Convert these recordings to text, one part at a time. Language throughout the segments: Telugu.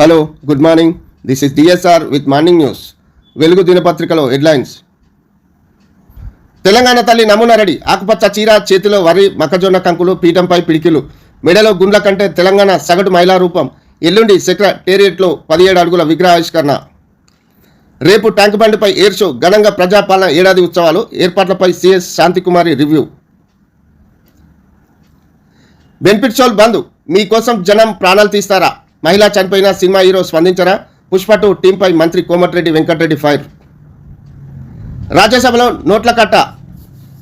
Hello good morning this is DSR with morning news Velugu దినపత్రికలో హెడ్లైన్స్. తెలంగాణ తల్లి నమూనా రెడీ. ఆకుపచ్చ చీర చేతిలో వరి మొక్కజొన్న కంకులు పీఠంపై పిడికిలు. మెడలో గుండ్ల కంటే తెలంగాణ సగటు మహిళా రూపం. ఎల్లుండి సెక్రటేరియట్లో పదిహేడు అడుగుల విగ్రహావిష్కరణ. రేపు ట్యాంక్ బండిపై ఎయిర్ షో ఘనంగా ప్రజాపాలన ఏడాది ఉత్సవాలు. ఏర్పాట్లపై CS Shantikumari review. Benefit shows bandh. మీకోసం జనం ప్రాణాలు తీస్తారా? మహిళ చనిపోయిన సినిమా హీరో స్పందించరా? పుష్ప టూ టీంపై మంత్రి కోమటిరెడ్డి వెంకటరెడ్డి ఫైర్. రాజ్యసభలో నోట్ల కట్ట.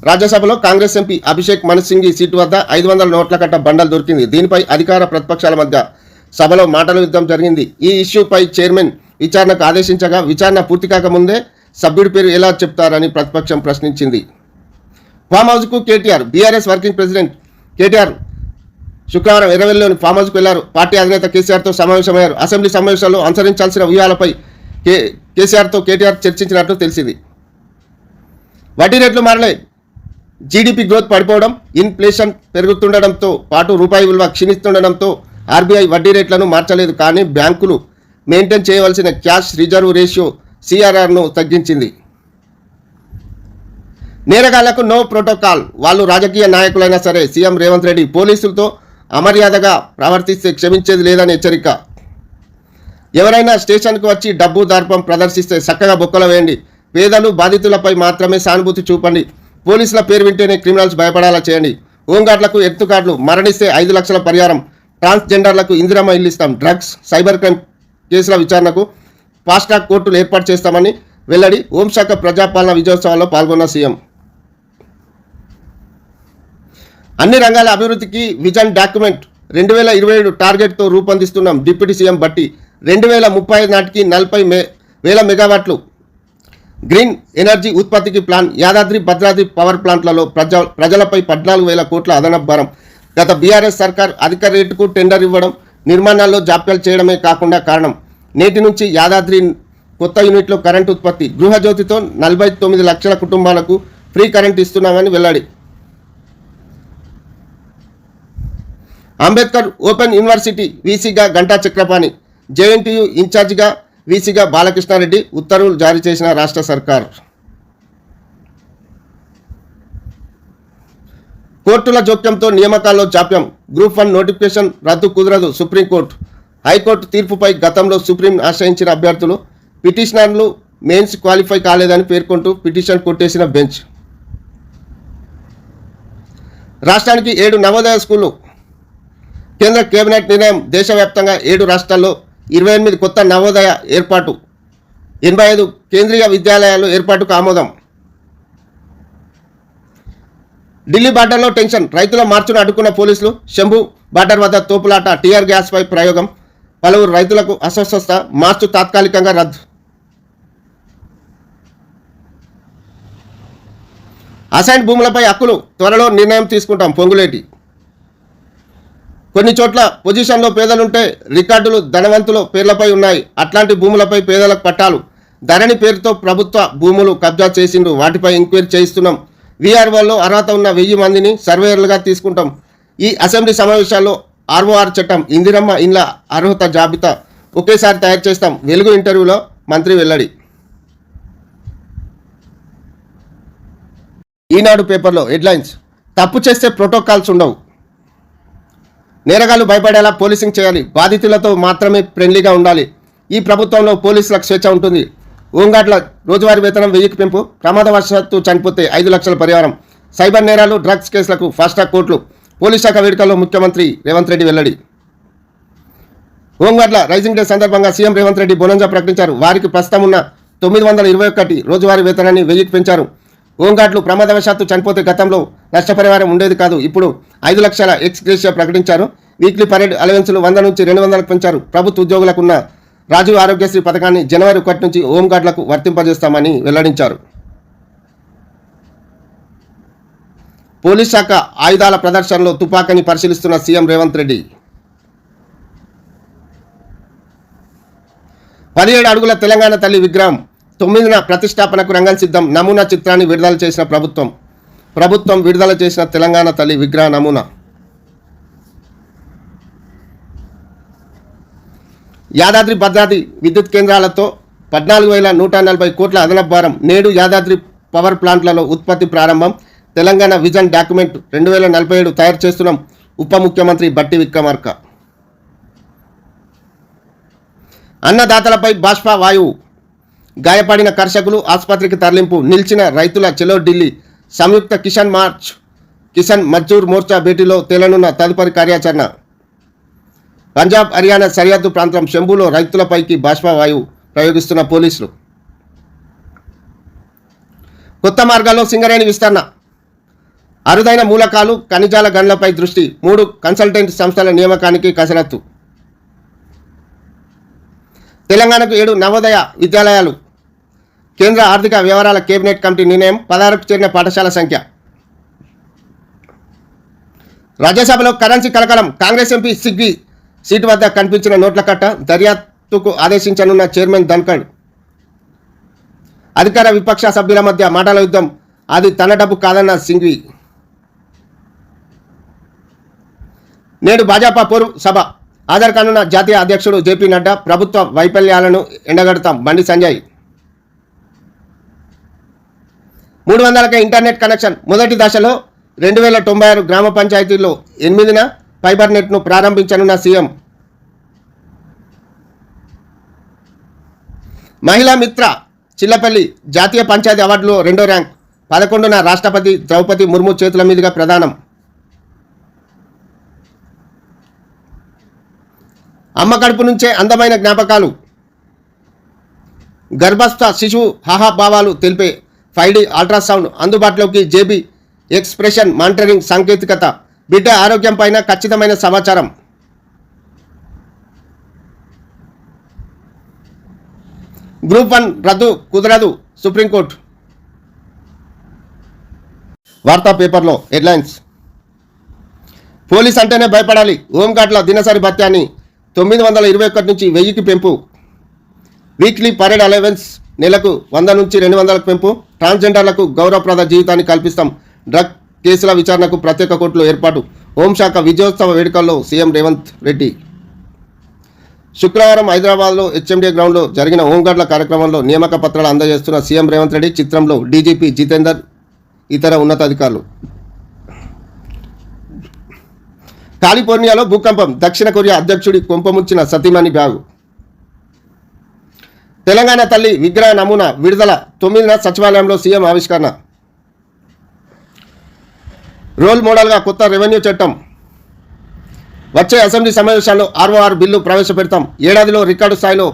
రాజ్యసభలో కాంగ్రెస్ ఎంపీ అభిషేక్ మనసింగి సీటు వద్ద ఐదు వందల నోట్ల కట్ట బండలు దొరికింది. దీనిపై అధికార ప్రతిపక్షాల మధ్య సభలో మాటల యుద్ధం జరిగింది. ఈ ఇష్యూపై చైర్మన్ విచారణకు ఆదేశించగా విచారణ పూర్తి కాకముందే సభ్యుడి పేరు ఎలా చెప్తారని ప్రతిపక్షం ప్రశ్నించింది. Farm హౌస్కు KTR BRS working president KTR శుక్రవారం ఎర్రవెల్లిలోని ఫామ్ హౌస్కు వెళ్ళారు. పార్టీ అధినేత కేసీఆర్తో సమావేశమయ్యారు. అసెంబ్లీ సమావేశాల్లో అనుసరించాల్సిన వ్యూహాలపై కే కేసీఆర్తో కేటీఆర్ చర్చించినట్లు తెలిసింది. వడ్డీ రేట్లు మారలే. జీడిపి గ్రోత్ పడిపోవడం ఇన్ఫ్లేషన్ పెరుగుతుండడంతో పాటు రూపాయి విలువ క్షీణిస్తుండడంతో ఆర్బీఐ వడ్డీ రేట్లను మార్చలేదు కానీ బ్యాంకులు మెయింటైన్ చేయవలసిన క్యాష్ రిజర్వ్ రేషియో సిఆర్ఆర్ను తగ్గించింది. నేరగాళ్ళకు నో ప్రోటోకాల్. వాళ్ళు రాజకీయ నాయకులైనా సరే సీఎం రేవంత్ రెడ్డి పోలీసులతో అమర్యాదగా ప్రవర్తిస్తే క్షమించేది లేదని హెచ్చరిక. ఎవరైనా స్టేషన్కు వచ్చి డబ్బు దర్పం ప్రదర్శిస్తే చక్కగా బొక్కలు వేయండి. పేదలు బాధితులపై మాత్రమే సానుభూతి చూపండి. పోలీసుల పేరు వింటేనే క్రిమినల్స్ భయపడాలా చేయండి. హోంగార్డులకు ఎత్తు కార్డులు మరణిస్తే ఐదు లక్షల పరిహారం. ట్రాన్స్జెండర్లకు ఇందిరమ్మ ఇల్లు ఇస్తాం. డ్రగ్స్ సైబర్ క్రైమ్ కేసుల విచారణకు ఫాస్ట్ ట్రాక్ కోర్టులు ఏర్పాటు చేస్తామని వెల్లడి హోంశాఖ ప్రజాపాలన విజయోత్సవాల్లో పాల్గొన్న సీఎం. అన్ని రంగాల అభివృద్ధికి విజన్ డాక్యుమెంట్ రెండు వేల ఇరవై ఏడు టార్గెట్తో రూపొందిస్తున్నాం డిప్యూటీ సీఎం బట్టి. రెండు వేల ముప్పై నాటికి నలభై మే వేల మెగావాట్లు. గ్రీన్ ఎనర్జీ ఉత్పత్తికి ప్లాన్. యాదాద్రి భద్రాద్రి పవర్ ప్లాంట్లలో ప్రజ ప్రజలపై పద్నాలుగు వేల కోట్ల అదనపు భారం. గత బీఆర్ఎస్ సర్కార్ అధిక రేటుకు టెండర్ ఇవ్వడం నిర్మాణాల్లో జాప్యాలు చేయడమే కాకుండా కారణం. నేటి నుంచి యాదాద్రి కొత్త యూనిట్లో కరెంటు ఉత్పత్తి. గృహజ్యోతితో నలభై తొమ్మిది లక్షల కుటుంబాలకు ఫ్రీ కరెంట్ ఇస్తున్నామని వెల్లడి. అంబేద్కర్ ఓపెన్ యూనివర్సిటీ వీసీగా గంటా చక్రపాణి జేఎన్టీయు ఇన్ఛార్జిగా వీసీగా బాలకృష్ణారెడ్డి ఉత్తర్వులు జారీ చేసిన రాష్ట్ర సర్కార్. కోర్టుల జోక్యంతో నియామకాల్లో జాప్యం గ్రూప్ వన్ నోటిఫికేషన్ రద్దు కుదరదు సుప్రీంకోర్టు. హైకోర్టు తీర్పుపై గతంలో సుప్రీం ఆశ్రయించిన అభ్యర్థులు పిటిషనర్లు మెయిన్స్ క్వాలిఫై కాలేదని పేర్కొంటూ పిటిషన్ కొట్టేసిన బెంచ్. రాష్ట్రానికి ఏడు నవోదయ స్కూళ్ళు కేంద్ర కేబినెట్ నిర్ణయం దేశవ్యాప్తంగా ఏడు రాష్ట్రాల్లో ఇరవై ఎనిమిది కొత్త నవోదయ ఏర్పాటు ఎనభై ఐదు కేంద్రీయ విద్యాలయాలు ఏర్పాటుకు ఆమోదం. ఢిల్లీ బార్డర్లో టెన్షన్ రైతుల మార్చును అడ్డుకున్న పోలీసులు శంభు బార్డర్ వద్ద తోపులాట టీఆర్ గ్యాస్పై ప్రయోగం పలువురు రైతులకు అస్వస్థత మార్చు తాత్కాలికంగా రద్దు. అసైన్ భూములపై హక్కులు త్వరలో నిర్ణయం తీసుకుంటాం పొంగులేటి. కొన్ని చోట్ల పొజిషన్లో పేదలుంటే రికార్డులు ధనవంతుల పేర్లపై ఉన్నాయి. అట్లాంటి భూములపై పేదలకు పట్టాలు. ధరణి పేరుతో ప్రభుత్వ భూములు కబ్జా చేసిండ్రు వాటిపై ఎంక్వైరీ చేయిస్తున్నాం. వీఆర్ఓల్లో అర్హత ఉన్న వెయ్యి మందిని సర్వేయర్లుగా తీసుకుంటాం. ఈ అసెంబ్లీ సమావేశాల్లో ఆర్ఓఆర్ చట్టం ఇందిరమ్మ ఇండ్ల అర్హత జాబితా ఒకేసారి తయారు చేస్తాం. వెలుగు ఇంటర్వ్యూలో మంత్రి వెల్లడి. ఈనాడు పేపర్లో హెడ్లైన్స్ తప్పు చేస్తే ప్రోటోకాల్స్ ఉండవు. నేరగాళ్ళు భయపడేలా పోలీసింగ్ చేయాలి. బాధితులతో మాత్రమే ఫ్రెండ్లీగా ఉండాలి. ఈ ప్రభుత్వంలో పోలీసులకు స్వేచ్ఛ ఉంటుంది. ఓంగాట్ల రోజువారీ వేతనం వెయ్యికి పెంపు. ప్రమాదవశాత్తు చనిపోతే ఐదు లక్షల పరిహారం. సైబర్ నేరాలు డ్రగ్స్ కేసులకు ఫాస్ట్ట్రాక్ కోర్టులు. పోలీస్ శాఖ వేడుకల్లో ముఖ్యమంత్రి రేవంత్ రెడ్డి వెల్లడి. ఓంగాట్ల రైజింగ్ డే సందర్భంగా సీఎం రేవంత్ రెడ్డి బొనంజా ప్రకటించారు. వారికి ప్రస్తుతం ఉన్న తొమ్మిది వందల ఇరవై ఒకటి రోజువారీ వేతనాన్ని వెయ్యికి పెంచారు. హోంగార్డులు ప్రమాదవశాత్తు చనిపోతే గతంలో నష్టపరిహారం ఉండేది కాదు. ఇప్పుడు ఐదు లక్షల ఎక్స్ గ్రేషియా ప్రకటించారు. వీక్లీ పరేడ్ అలవెన్సులు వంద నుంచి రెండు వందలకు పెంచారు. ప్రభుత్వ ఉద్యోగులకున్న రాజీవ్ ఆరోగ్యశ్రీ పథకాన్ని జనవరి ఒకటి నుంచి హోంగార్డులకు వర్తింపజేస్తామని వెల్లడించారు. పోలీస్ శాఖ ఆయుధాల ప్రదర్శనలో తుపాకీని పరిశీలిస్తున్న సీఎం రేవంత్ రెడ్డి. పదిహేడు అడుగుల తెలంగాణ తల్లి విగ్రహం తొమ్మిదిన ప్రతిష్టాపనకు రంగం సిద్ధం. నమూనా చిత్రాన్ని విడుదల చేసిన ప్రభుత్వం. ప్రభుత్వం విడుదల చేసిన తెలంగాణ తల్లి విగ్రహ నమూనా. యాదాద్రి భద్రాద్రి విద్యుత్ కేంద్రాలతో పద్నాలుగు వేల నూట నలభై కోట్ల అదనపు భారం. నేడు యాదాద్రి పవర్ ప్లాంట్లలో ఉత్పత్తి ప్రారంభం. తెలంగాణ విజన్ డాక్యుమెంట్ రెండు వేల నలభై ఏడు తయారు చేస్తున్నాం. ఉప ముఖ్యమంత్రి బట్టి విక్రమార్క. అన్నదాతలపై బాష్ప వాయువు. గాయపడిన కర్షకులు ఆసుపత్రికి తరలింపు నిలిచిన రైతుల చెలో ఢిల్లీ. సంయుక్త కిషన్ మార్చ్ కిసాన్ మజ్దూర్ మోర్చా భేటీలో తేలనున్న తదుపరి కార్యాచరణ. పంజాబ్ హర్యానా సరిహద్దు ప్రాంతం శంభులో రైతులపైకి బాష్పవాయువు ప్రయోగిస్తున్న పోలీసులు. కొత్త మార్గాల్లో సింగరేణి విస్తరణ. అరుదైన మూలకాలు ఖనిజాల గనులపై దృష్టి మూడు కన్సల్టెంట్ సంస్థల నియామకానికి కసరత్తు. తెలంగాణకు ఏడు నవోదయ విద్యాలయాలు కేంద్ర ఆర్థిక వ్యవహారాల కేబినెట్ కమిటీ నిర్ణయం పదహారుకు చేరిన పాఠశాల సంఖ్య. రాజ్యసభలో కరెన్సీ కలకలం కాంగ్రెస్ ఎంపీ సిగ్వి సీటు వద్ద కనిపించిన నోట్ల కట్ట దర్యాప్తుకు ఆదేశించనున్న చైర్మన్ ధన్కడ్ అధికార విపక్ష సభ్యుల మధ్య మాటల యుద్ధం అది తన డబ్బు కాదన్న సింగ్వి. నేడు భాజపా పూర్వ సభ ఆధార్ కానున్న జాతీయ అధ్యక్షుడు జేపీ నడ్డా ప్రభుత్వ వైఫల్యాలను ఎండగడతాం. బండి సంజయ్. మూడు వందలకే ఇంటర్నెట్ కనెక్షన్. మొదటి దశలో రెండు వేల తొంభై ఆరు గ్రామ పంచాయతీల్లో ఎనిమిదిన ఫైబర్ నెట్ను ప్రారంభించనున్న సీఎం. మహిళా మిత్ర చిల్లపల్లి జాతీయ పంచాయతీ అవార్డులో రెండో ర్యాంక్. పదకొండున రాష్ట్రపతి ద్రౌపది ముర్ము చేతుల మీదుగా ప్రదానం అమ్మ కడుపు నుంచే అందమైన జ్ఞాపకాలు. గర్భస్థ శిశువు హాహాభావాలు తెలిపే ఫైవ్ అల్ట్రాసౌండ్ అందుబాటులోకి జేబీ ఎక్స్ప్రెషన్ మానిటరింగ్ సాంకేతికత. బిడ్డ ఆరోగ్యం పైన ఖచ్చితమైన సమాచారం. గ్రూప్ వన్ రద్దు కుదరదు సుప్రీంకోర్టు. వార్తా పేపర్లో హెడ్లైన్స్. పోలీస్ అంటేనే భయపడాలి. హోంగార్డ్ల దినసరి భత్యాన్ని తొమ్మిది వందల ఇరవై ఒకటి నుంచి వెయ్యికి పెంపు. వీక్లీ పరేడ్ అలవెన్స్ నెలకు వంద నుంచి రెండు వందలకు పెంపు. ట్రాన్స్జెండర్లకు గౌరవప్రద జీవితాన్ని కల్పిస్తాం. డ్రగ్ కేసుల విచారణకు ప్రత్యేక కోర్టులో ఏర్పాటు. హోంశాఖ విజయోత్సవ వేడుకల్లో సీఎం రేవంత్ రెడ్డి. శుక్రవారం హైదరాబాద్లో హెచ్ఎండీ గ్రౌండ్లో జరిగిన హోంగార్డుల కార్యక్రమంలో నియామక పత్రాలు అందజేస్తున్న సీఎం రేవంత్ రెడ్డి చిత్రంలో డీజీపీ జితేందర్ ఇతర ఉన్నతాధికారులు. కాలిఫోర్నియాలో భూకంపం. దక్షిణ కొరియా అధ్యక్షుడి కొంపముచ్చిన సతీమణి బ్యాగు. తెలంగాణ తల్లి విగ్రహ నమూనా విడుదల తొమ్మిదిన సచివాలయంలో సీఎం ఆవిష్కరణ. రోల్ మోడల్గా కొత్త రెవెన్యూ చట్టం. వచ్చే అసెంబ్లీ సమావేశాల్లో ఆర్ఓఆర్ బిల్లు ప్రవేశపెడతాం. ఏడాదిలో రికార్డు స్థాయిలో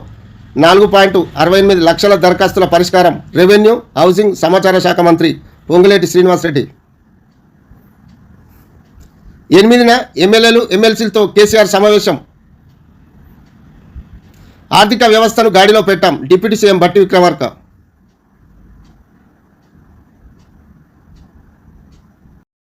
నాలుగు పాయింట్ అరవై ఎనిమిది లక్షల దరఖాస్తుల పరిష్కారం. రెవెన్యూ హౌసింగ్ సమాచార శాఖ మంత్రి పొంగులేటి శ్రీనివాసరెడ్డి. ఎనిమిదిన ఎమ్మెల్యేలు ఎమ్మెల్సీలతో కేసీఆర్ సమావేశం. ఆర్థిక వ్యవస్థను గాడిలో పెట్టాం. డిప్యూటీ సీఎం బట్టి విక్రమార్క